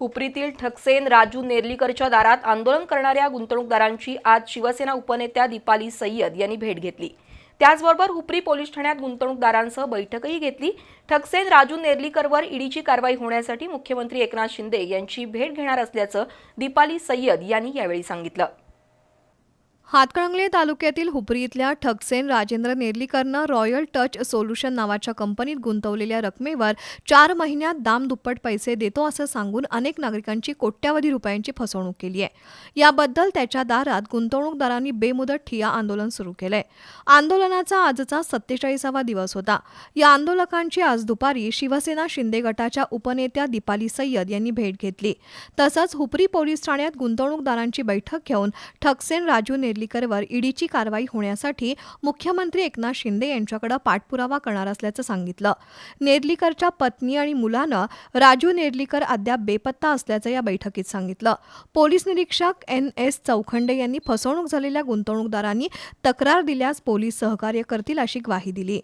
हुपरीतील ठकसेन राजू नेर्लीकरच्या दारात आंदोलन करणाऱ्या गुंतवणूकदारांची आज शिवसेना उपनेत्या दीपाली सय्यद यांनी भेट घेतली. त्याचबरोबर हुपरी पोलीस ठाण्यात गुंतवणूकदारांसह बैठकही घेतली. ठकसेन राजू नेर्लीकरवर ईडीची कारवाई होण्यासाठी मुख्यमंत्री एकनाथ शिंदे यांची भेट घेणार असल्याचं दीपाली सय्यद यांनी यावेळी सांगितलं. हातकणंगले तालुक्यातील हुपरी इथल्या ठकसेन राजेंद्र नेर्लीकरनं रॉयल टच सोल्युशन नावाच्या कंपनीत गुंतवलेल्या रकमेवर चार महिन्यात दाम दुप्पट पैसे देतो असं सांगून अनेक नागरिकांची कोट्यावधी रुपयांची फसवणूक केली आहे. याबद्दल त्याच्या दारात गुंतवणूकदारांनी बेमुदत ठिया आंदोलन सुरू केलंय. आंदोलनाचा आजचा सत्तेचाळीसावा दिवस होता. या आंदोलकांची आज दुपारी शिवसेना शिंदे गटाच्या उपनेत्या दीपाली सय्यद यांनी भेट घेतली. तसंच हुपरी पोलीस ठाण्यात गुंतवणूकदारांची बैठक घेऊन ठकसेन राजू नेर्लीकरवर ईडीची कारवाई होण्यासाठी मुख्यमंत्री एकनाथ शिंदे यांच्याकडे पाठपुरावा करणार असल्याचं सांगितलं. नेर्लीकरच्या पत्नी आणि मुलानं राजू नेर्लीकर अद्याप बेपत्ता असल्याचं या बैठकीत सांगितलं. पोलीस निरीक्षक एन एस चौखंडे यांनी फसवणूक झालेल्या गुंतवणूकदारांनी तक्रार दिल्यास पोलीस सहकार्य करतील अशी ग्वाही दिली.